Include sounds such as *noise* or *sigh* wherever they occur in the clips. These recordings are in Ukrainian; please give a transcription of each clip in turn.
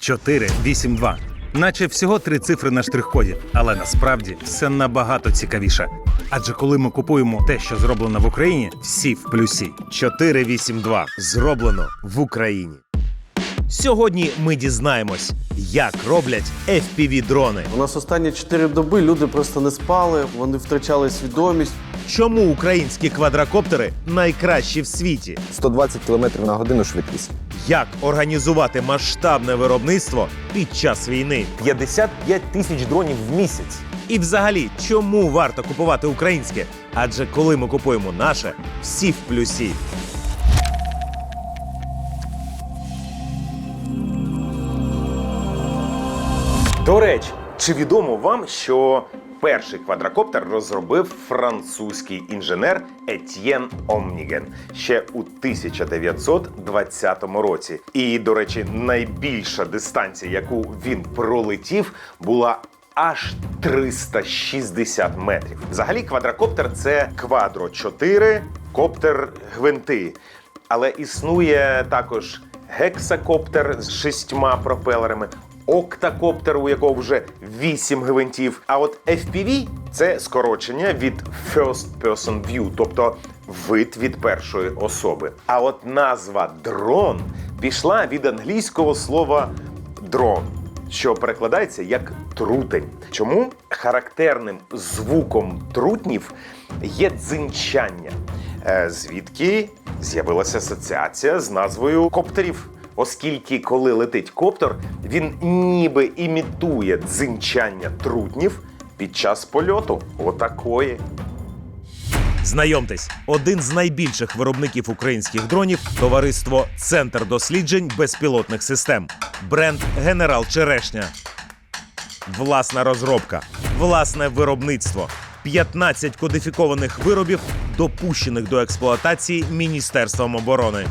482. Наче всього три цифри на штрих-коді, але насправді все набагато цікавіше. Адже коли ми купуємо те, що зроблено в Україні, всі в плюсі. 482 зроблено в Україні. Сьогодні ми дізнаємось, як роблять fpv дрони У нас останні чотири доби люди просто не спали, вони втрачали свідомість. Чому українські квадрокоптери найкращі в світі? 120 км на годину швидкість. Як організувати масштабне виробництво під час війни? 55 тисяч дронів в місяць. І взагалі, чому варто купувати українське? Адже коли ми купуємо наше, всі в плюсі. До речі, чи відомо вам, що перший квадрокоптер розробив французький інженер Етьєн Омніген ще у 1920 році? І, до речі, найбільша дистанція, яку він пролетів, була аж 360 метрів. Взагалі, квадрокоптер це квадро 4, коптер гвинти. Але існує також гексакоптер з шістьма пропелерами, октакоптер, у якого вже вісім гвинтів. А от FPV – це скорочення від First Person View, тобто вид від першої особи. А от назва дрон пішла від англійського слова дрон. Що перекладається як трутень. Чому характерним звуком трутнів є дзинчання, Е, звідки з'явилася асоціація з назвою коптерів. Оскільки, коли летить коптер, він ніби імітує дзинчання трутнів під час польоту. Отакої. Знайомтесь, один з найбільших виробників українських дронів товариство Центр досліджень безпілотних систем. Бренд Генерал Черешня. Власна розробка, власне виробництво. 15 кодифікованих виробів, допущених до експлуатації Міністерством оборони.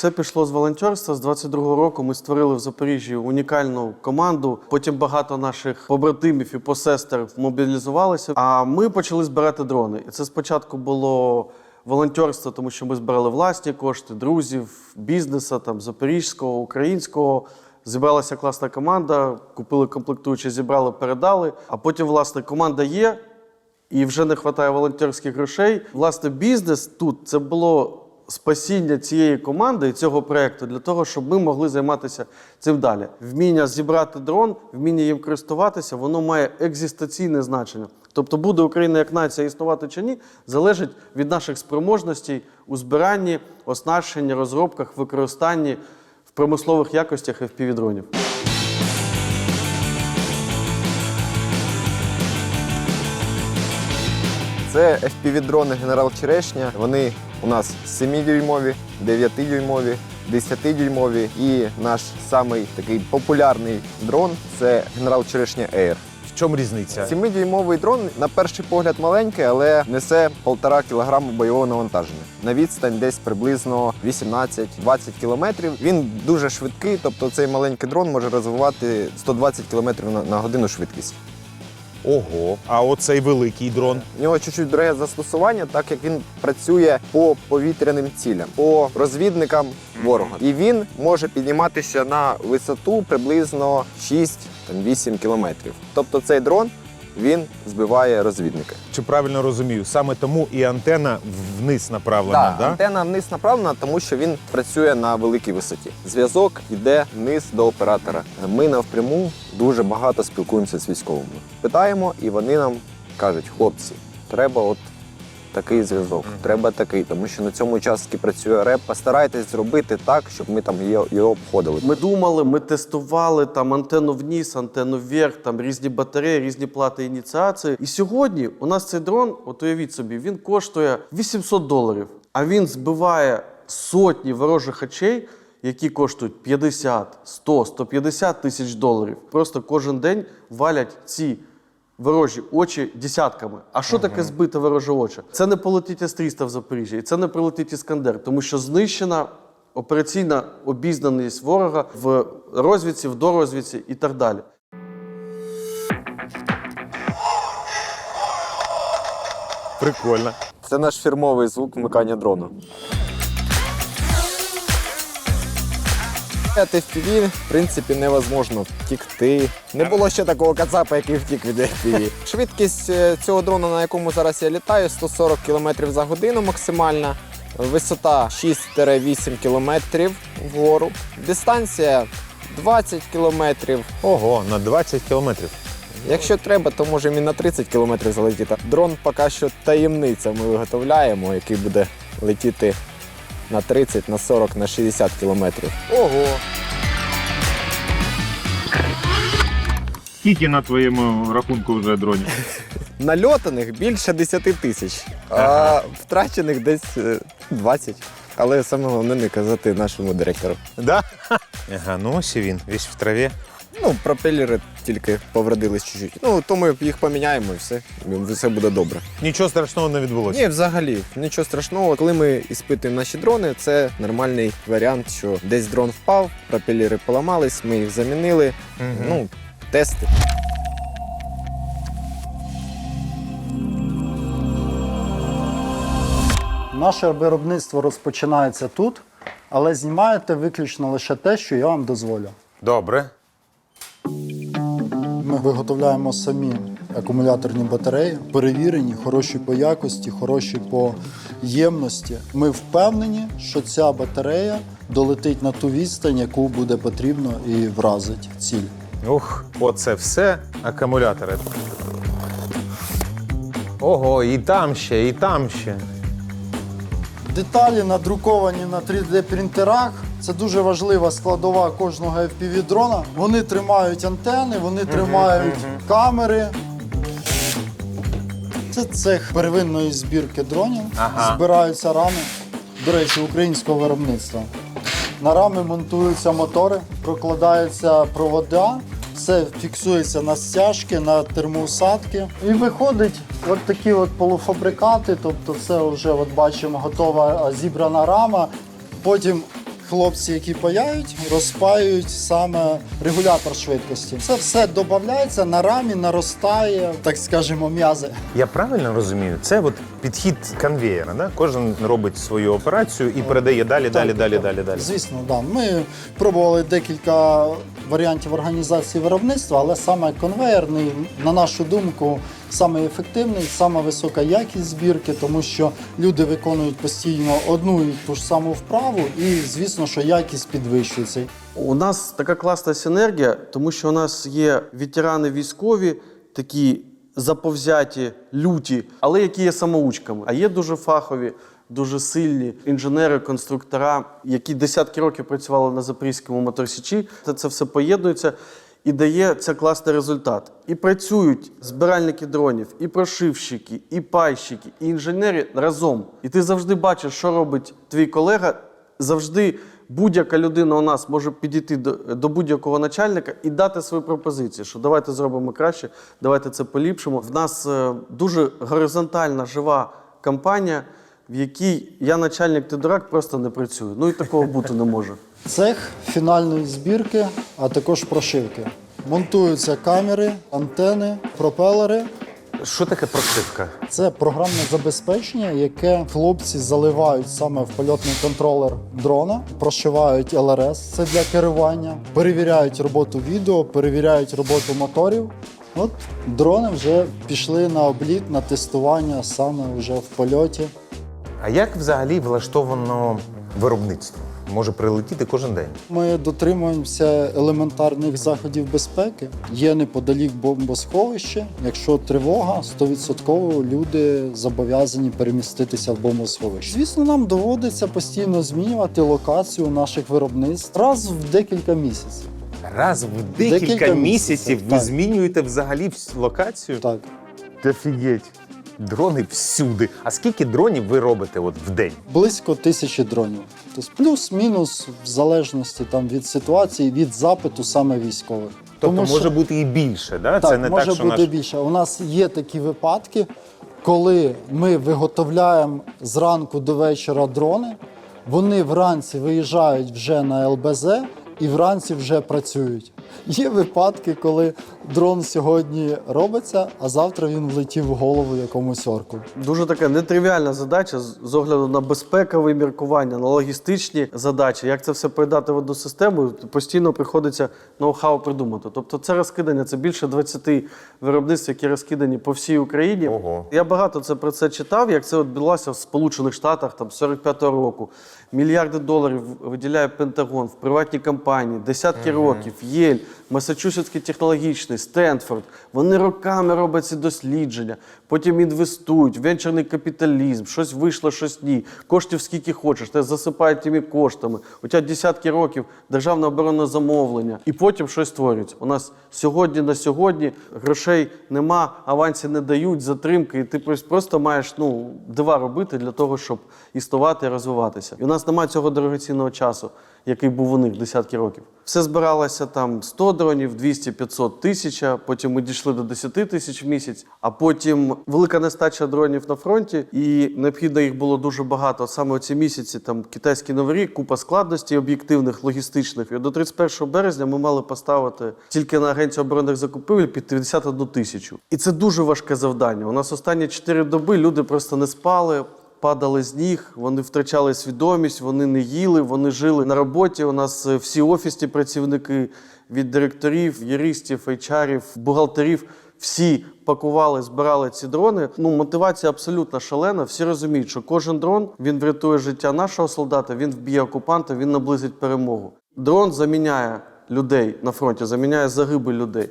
Все пішло з волонтерства. З 22-го року ми створили в Запоріжжі унікальну команду. Потім багато наших побратимів і посестер мобілізувалися. А ми почали збирати дрони. І це спочатку було волонтерство, тому що ми збирали власні кошти, друзів, бізнеса там запорізького, українського. Зібралася класна команда, купили комплектуючі, зібрали, передали. А потім, власне, команда є, і вже не вистачає волонтерських грошей. Власне, бізнес тут це було спасіння цієї команди і цього проєкту для того, щоб ми могли займатися цим далі. Вміння зібрати дрон, вміння їм користуватися, воно має екзистенційне значення. Тобто, буде Україна як нація існувати чи ні, залежить від наших спроможностей у збиранні, оснащенні, розробках, використанні в промислових якостях FPV-дронів. Це FPV-дрони Генерал Черешня. Вони у нас 7-дюймові, 9-дюймові, 10-дюймові. І наш самий такий популярний дрон це Генерал Черешня Air. В чому різниця? 7-дюймовий дрон на перший погляд маленький, але несе 1,5 кг бойового навантаження. На відстань десь приблизно 18-20 кілометрів. Він дуже швидкий, тобто цей маленький дрон може розвивати 120 км на, на годину швидкість. Ого, а оцей великий дрон. У нього чуть-чуть дороге застосування, так як він працює по повітряним цілям, по розвідникам ворога. І він може підніматися на висоту приблизно 6-8 кілометрів. Тобто цей дрон він збиває розвідника. Чи правильно розумію? Саме тому і антена вниз направлена, Так, да? Антена вниз направлена, тому що він працює на великій висоті. Зв'язок йде вниз до оператора. Ми навпряму дуже багато спілкуємося з військовими. Питаємо, і вони нам кажуть: хлопці, треба от такий зв'язок, треба такий, тому що на цьому участку працює реп. Постарайтесь зробити так, щоб ми там його, його обходили. Ми думали, ми тестували там антенну вниз, антенну вверх, там різні батареї, різні плати ініціації. І сьогодні у нас цей дрон, от уявіть собі, він коштує 800 доларів, а він збиває сотні ворожих очей. Які коштують 50, 100, 150 тисяч доларів. Просто кожен день валять ці ворожі очі десятками. А що таке збите вороже очі? Це не полетить С-300 в Запоріжжі, і це не прилетить Іскандер, тому що знищена операційна обізнаність ворога в розвідці, в дорозвідці і так далі. Прикольно. Це наш фірмовий звук вмикання дрону. Від FPV, в принципі, невозможно втікти. Не було ще такого кацапа, який втік від FPV. Швидкість е, цього дрона, на якому зараз я літаю, 140 км за годину максимальна. Висота 6-8 км вгору. Дистанція 20 км. Ого, на 20 кілометрів. Якщо треба, то можемо і на 30 км залетіти. Дрон поки що таємниця ми виготовляємо, який буде летіти на 30, на 40, на 60 кілометрів. Ого! Скільки на твоєму рахунку вже дронів? *laughs* Нальотаних більше 10 тисяч, а втрачених десь е, 20. Але саме головне не казати нашому директору. Да? Ага, ну ось і він, весь в траві. Ну, пропелери тільки повредились чуть-чуть. Ну, то ми їх поміняємо і все. І все буде добре. Нічого страшного не відбулося. Ні, взагалі, нічого страшного. Коли ми іспитуємо наші дрони, це нормальний варіант, що десь дрон впав, пропелери поламались, ми їх замінили. Мгм. Ну, тести. Наше виробництво розпочинається тут, але знімаєте виключно лише те, що я вам дозволю. Добре. Ми виготовляємо самі акумуляторні батареї, перевірені, хороші по якості, хороші по ємності. Ми впевнені, що ця батарея долетить на ту відстань, яку буде потрібно, і вразить ціль. Ух, оце все акумулятори. Ого, і там ще, і там ще. Деталі надруковані на 3D принтерах. Це дуже важлива складова кожного FPV дрона. Вони тримають антени, вони тримають камери. Це цех первинної збірки дронів. Ага. Збираються рами, до речі, українського виробництва. На рами монтуються мотори, прокладаються провода, все фіксується на стяжки, на термоусадки. І виходить от такі от полуфабрикати, тобто це вже от бачимо готова зібрана рама. Потім хлопці, які паяють, розпаюють саме регулятор швидкості. Це все додається на рамі, наростає, так скажемо, м'язи. Я правильно розумію? Це от підхід конвеєра, да? Кожен робить свою операцію і передає далі, далі, Так, далі, так. далі, далі. Звісно, да. Ми пробували декілька варіантів організації виробництва, але саме конвеєрний, на нашу думку, саме ефективний, саме висока якість збірки, тому що люди виконують постійно одну і ту ж саму вправу, і звісно, що якість підвищується. У нас така класна синергія, тому що у нас є ветерани військові, такі заповзяті, люті, але які є самоучками. А є дуже фахові, дуже сильні інженери, конструктора, які десятки років працювали на Запорізькому моторсічі. Це все поєднується. І дає це класний результат. І працюють збиральники дронів, і прошивщики, і пайщики, і інженери разом. І ти завжди бачиш, що робить твій колега. Завжди будь-яка людина у нас може підійти до, до будь-якого начальника і дати свою пропозицію, що давайте зробимо краще, давайте це поліпшимо. В нас е, дуже горизонтальна жива кампанія, в якій я начальник, ти дурак, просто не працюю. Ну і такого бути не може. Цех фінальної збірки, а також прошивки. Монтуються камери, антени, пропелери. Що таке прошивка? Це програмне забезпечення, яке хлопці заливають саме в польотний контролер дрона, прошивають ЛРС, це для керування, перевіряють роботу відео, перевіряють роботу моторів. От дрони вже пішли на обліт, на тестування саме вже в польоті. А як взагалі влаштовано виробництво? Може прилетіти кожен день. Ми дотримуємося елементарних заходів безпеки. Є неподалік бомбосховище. Якщо тривога, 100% люди зобов'язані переміститися в бомбосховище. Звісно, нам доводиться постійно змінювати локацію наших виробництв раз в декілька місяців. Раз в декілька, Декілька місяців місяців, ви так. змінюєте взагалі локацію? Так. Офігеть. Дрони всюди. А скільки дронів ви робите от в день? Близько тисячі дронів. Тобто плюс-мінус, в залежності там від ситуації, від запиту саме військових. Тобто Тому що- може бути і більше, да? Так, Це не може так, що бути наш... більше. У нас є такі випадки, коли ми виготовляємо зранку до вечора дрони, вони вранці виїжджають вже на ЛБЗ і вранці вже працюють. Є випадки, коли дрон сьогодні робиться, а завтра він влетів в голову якомусь орку. Дуже така нетривіальна задача з огляду на безпекові міркування, на логістичні задачі. Як це все передати в одну систему, постійно приходиться ноу-хау придумати. Тобто це розкидання, це більше 20 виробництв, які розкидані по всій Україні. Ого. Я багато це про це читав, як це відбулося в Сполучених Штатах там 45-го року. Мільярди доларів виділяє Пентагон в приватні компанії, десятки років, Єль, Масачусетський технологічний, Стенфорд. Вони роками роблять ці дослідження, потім інвестують, венчурний капіталізм, щось вийшло, щось ні. Коштів скільки хочеш, те засипають тими коштами. У тебе десятки років державне оборонне замовлення, і потім щось створюють. У нас сьогодні на сьогодні грошей нема, авансів не дають, затримки, і ти просто маєш ну, дива робити для того, щоб існувати розвиватися. І у нас немає цього дорогоцінного часу, який був у них десятки років. Все збиралося там 100 дронів, 200, 500, 1000, потім ми дійшли до 10 тисяч в місяць, а потім велика нестача дронів на фронті, і необхідно їх було дуже багато. От Саме ці місяці там китайський новий купа складностей об'єктивних, логістичних. І до 31 березня ми мали поставити тільки на агенцію оборонних закупівель під 51 тисячу. І це дуже важке завдання. У нас останні 4 доби люди просто не спали. Падали з ніг, вони втрачали свідомість, вони не їли, вони жили на роботі. У нас е, всі офісні працівники від директорів, юристів, HR, бухгалтерів. Всі пакували, збирали ці дрони. Ну, мотивація абсолютно шалена. Всі розуміють, що кожен дрон він врятує життя нашого солдата, він вб'є окупанта, він наблизить перемогу. Дрон заміняє людей на фронті, заміняє загибель людей.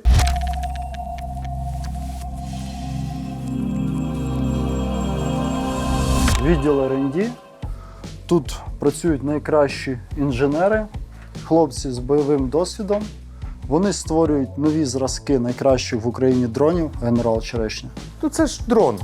Відділ R&D. Тут працюють найкращі інженери, хлопці з бойовим досвідом. Вони створюють нові зразки найкращих в Україні дронів генерал Черешня. Ну це ж дрон.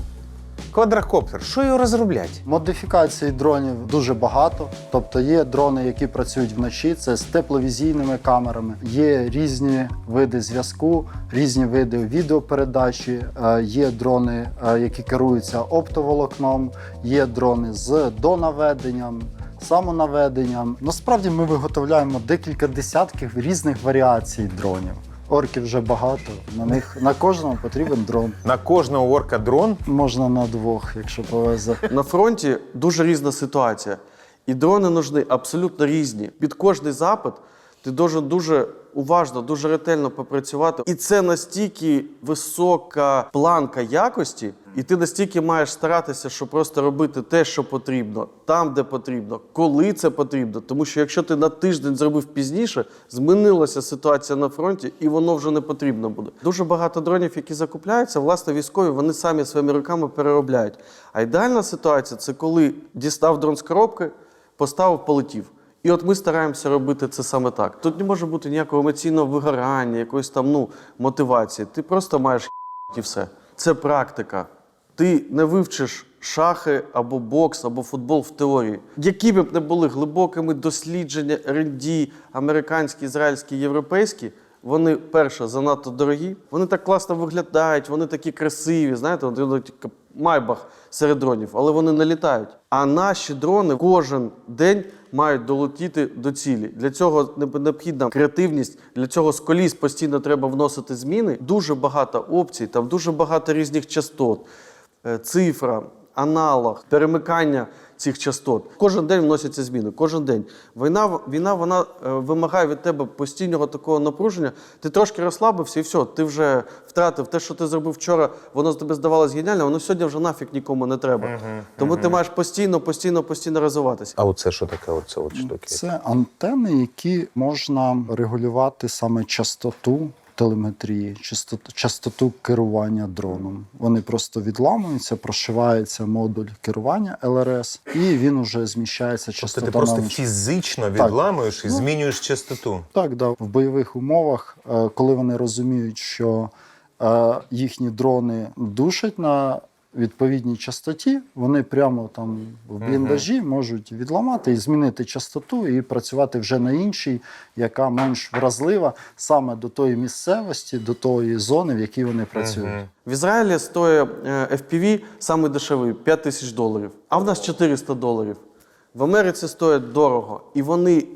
Квадрокоптер. Що його розроблять? Модифікацій дронів дуже багато. Тобто є дрони, які працюють вночі, це з тепловізійними камерами. Є різні види зв'язку, різні види відеопередачі. Е, Є дрони, е, які керуються оптоволокном, є дрони з донаведенням. Самонаведенням. Насправді ми виготовляємо декілька десятків різних варіацій дронів. Орків вже багато. На них на кожному потрібен дрон. На кожного орка дрон. Можна на двох, якщо повезе. На фронті дуже різна ситуація. І дрони нужні абсолютно різні. Під кожний запит ти должен дуже уважно, дуже ретельно попрацювати. І це настільки висока планка якості, і ти настільки маєш старатися, щоб просто робити те, що потрібно, там, де потрібно, коли це потрібно. Тому що якщо ти на тиждень зробив пізніше, змінилася ситуація на фронті, і воно вже не потрібно буде. Дуже багато дронів, які закупляються, власне, військові, вони самі своїми руками переробляють. А ідеальна ситуація це коли дістав дрон з коробки, поставив, полетів. І от ми стараємося робити це саме так. Тут не може бути ніякого емоційного вигорання, якоїсь там ну, мотивації. Ти просто маєш і все. Це практика. Ти не вивчиш шахи або бокс, або футбол в теорії. Які б не були глибокими дослідження R&D, американські, ізраїльські, європейські, вони перше занадто дорогі. Вони так класно виглядають, вони такі красиві. Знаєте, от, майбах серед дронів, але вони не літають. А наші дрони кожен день мають долетіти до цілі. Для цього необхідна креативність. Для цього з коліс постійно треба вносити зміни. Дуже багато опцій, там дуже багато різних частот, е, цифра, аналог, перемикання цих частот. Кожен день вносяться зміни. Кожен день. Війна, війна вона е, вимагає від тебе постійного такого напруження. Ти трошки розслабився і все, ти вже втратив те, що ти зробив вчора, воно з тебе здавалось геніально, воно сьогодні вже нафіг нікому не треба. Тому ти маєш постійно, постійно, постійно розвиватися. А оце що таке? Оце от штуки. Це антени, які можна регулювати саме частоту телеметрії, частоту, частоту керування дроном. Вони просто відламуються, прошивається модуль керування ЛРС, і він уже зміщається Тобто ти просто на фізично відламуєш і змінюєш частоту. Так, да. В бойових умовах, е, коли вони розуміють, що е, їхні дрони душать на відповідній частоті, вони прямо там в бліндажі можуть відламати і змінити частоту і працювати вже на іншій, яка менш вразлива саме до тої місцевості, до тої зони, в якій вони працюють. В Ізраїлі стоїть е, FPV самий дешевий 5 тисяч доларів, а в нас 400 доларів. В Америці стоять дорого, і вони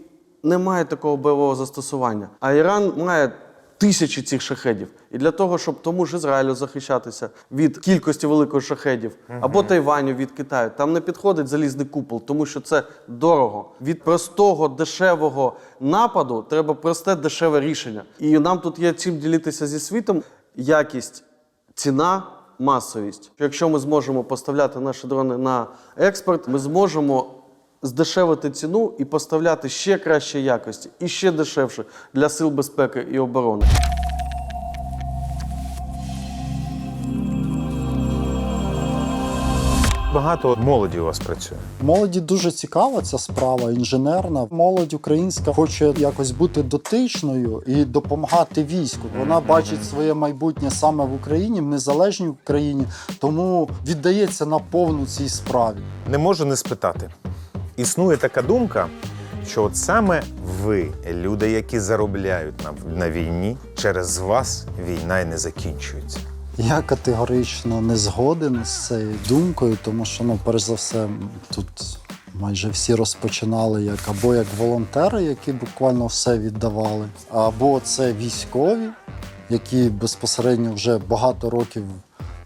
не мають такого бойового застосування. А Іран має тисячі цих шахедів. І для того, щоб тому ж Ізраїлю захищатися від кількості великих шахедів, або Тайваню від Китаю, там не підходить залізний купол, тому що це дорого. Від простого дешевого нападу треба просте дешеве рішення. І нам тут є чим ділитися зі світом. Якість, ціна, масовість. Якщо ми зможемо поставляти наші дрони на експорт, ми зможемо здешевити ціну і поставляти ще кращої якості і ще дешевше для сил безпеки і оборони. Багато молоді у вас працює. Молоді дуже цікава ця справа, інженерна. Молодь українська хоче якось бути дотичною і допомагати війську. Вона бачить своє майбутнє саме в Україні, в незалежній Україні, тому віддається наповну цій справі. Не можу не спитати. Існує така думка, що от саме ви, люди, які заробляють на, на війні, через вас війна й не закінчується. Я категорично не згоден з цією думкою, тому що, ну, перш за все, тут майже всі розпочинали як або як волонтери, які буквально все віддавали, або це військові, які безпосередньо вже багато років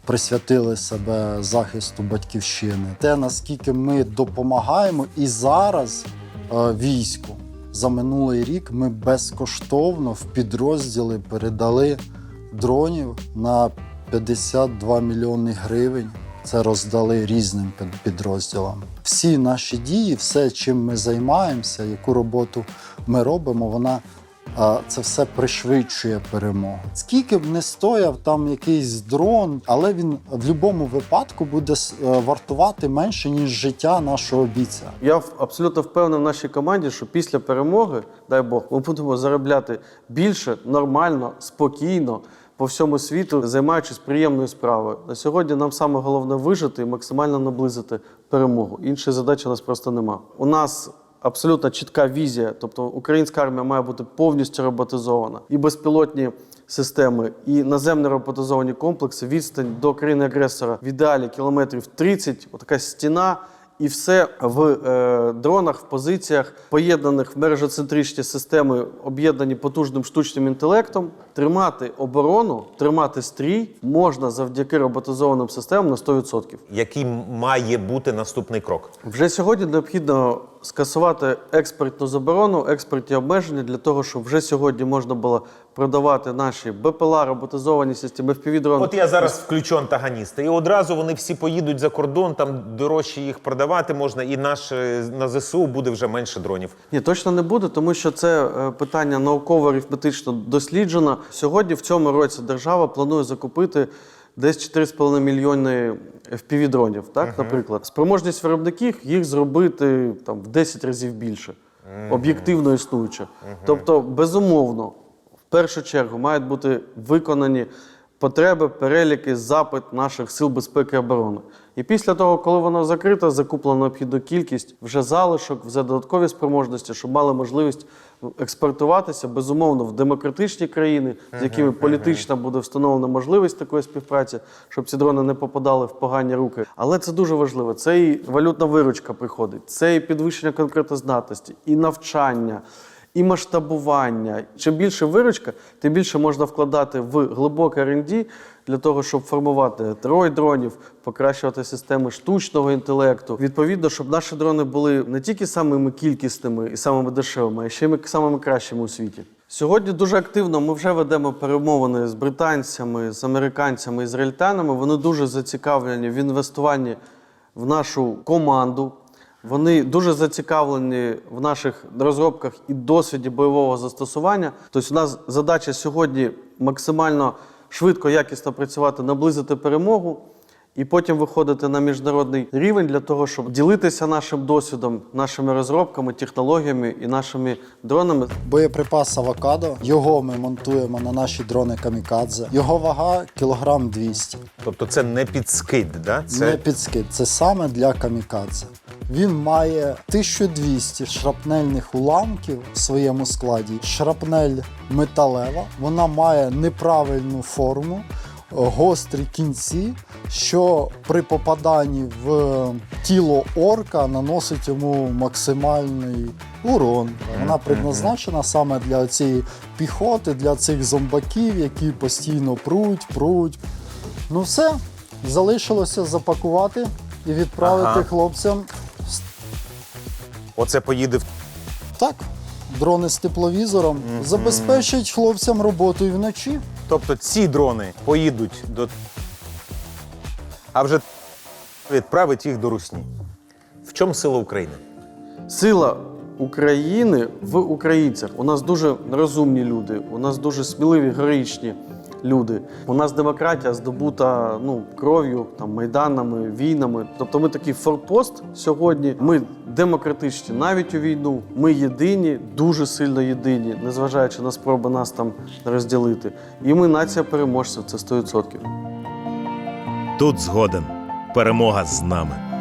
присвятили себе захисту батьківщини. Те, наскільки ми допомагаємо і зараз е, війську. За минулий рік ми безкоштовно в підрозділи передали дронів на 52 мільйони гривень. Це роздали різним підрозділам. Всі наші дії, все, чим ми займаємося, яку роботу ми робимо, вона це все пришвидшує перемогу. Скільки б не стояв там якийсь дрон, але він в будь-якому випадку буде е, вартувати менше, ніж життя нашого бійця. Я абсолютно впевнений в нашій команді, що після перемоги, дай Бог, ми будемо заробляти більше, нормально, спокійно. По всьому світу, займаючись приємною справою. На сьогодні нам саме головне вижити і максимально наблизити перемогу. Іншої задачі у нас просто нема. У нас абсолютно чітка візія, тобто українська армія має бути повністю роботизована. І безпілотні системи, і наземно роботизовані комплекси, відстань до країни-агресора в ідеалі кілометрів 30, отака стіна. І все в е, дронах, в позиціях, поєднаних в мережоцентричні системи, об'єднані потужним штучним інтелектом. Тримати оборону, тримати стрій можна завдяки роботизованим системам на 100%. Який має бути наступний крок? Вже сьогодні необхідно скасувати експортну заборону, експортні обмеження для того, щоб вже сьогодні можна було продавати наші БПЛА, роботизовані системи FPV-дрони. От я зараз включу антагоніста, і одразу вони всі поїдуть за кордон, там дорожче їх продавати можна, і наш е, на ЗСУ буде вже менше дронів. Ні, точно не буде, тому що це е, питання науково-арифметично досліджено. Сьогодні в цьому році держава планує закупити десь 4,5 мільйони FPV-дронів, так, наприклад. Спроможність виробників їх зробити там, в 10 разів більше, об'єктивно існуюче. Тобто, безумовно, в першу чергу мають бути виконані потреби, переліки, запит наших сил безпеки і оборони. І після того, коли воно закрите, закуплено необхідну кількість, вже залишок, вже додаткові спроможності, щоб мали можливість експортуватися безумовно в демократичні країни, з якими політично буде встановлена можливість такої співпраці, щоб ці дрони не попадали в погані руки. Але це дуже важливо. Це і валютна виручка приходить, це і підвищення конкурентоздатності, і навчання і масштабування. Чим більше виручка, тим більше можна вкладати в глибоке R&D для того, щоб формувати трой дронів, покращувати системи штучного інтелекту. Відповідно, щоб наші дрони були не тільки самими кількісними і самими дешевими, а ще й самими кращими у світі. Сьогодні дуже активно ми вже ведемо перемовини з британцями, з американцями, ізраїльтянами. Вони дуже зацікавлені в інвестуванні в нашу команду. Вони дуже зацікавлені в наших розробках і досвіді бойового застосування. Тобто, у нас задача сьогодні максимально швидко, якісно працювати, наблизити перемогу і потім виходити на міжнародний рівень для того, щоб ділитися нашим досвідом, нашими розробками, технологіями і нашими дронами. Боєприпас авокадо. Його ми монтуємо на наші дрони камікадзе. Його вага кілограм 200. Тобто це не підскид, да? це Не підскид. Це саме для камікадзе. Він має 1200 шрапнельних уламків в своєму складі. Шрапнель металева, вона має неправильну форму. Гострі кінці, що при попаданні в тіло орка наносить йому максимальний урон. Вона предназначена саме для цієї піхоти, для цих зомбаків, які постійно пруть, пруть. Ну все, залишилося запакувати і відправити Ага. хлопцям. Оце поїде в Так, дрони з тепловізором забезпечать хлопцям роботу і вночі. Тобто ці дрони поїдуть до. А вже відправить їх до Русні. В чому сила України? Сила України в українцях. У нас дуже розумні люди, у нас дуже сміливі, героїчні люди. У нас демократія здобута ну, кров'ю, там, майданами, війнами. Тобто ми такий форпост сьогодні. Ми демократичні навіть у війну. Ми єдині, дуже сильно єдині, незважаючи на спроби нас там розділити. І ми нація переможців, це 100%. Тут згоден. Перемога з нами.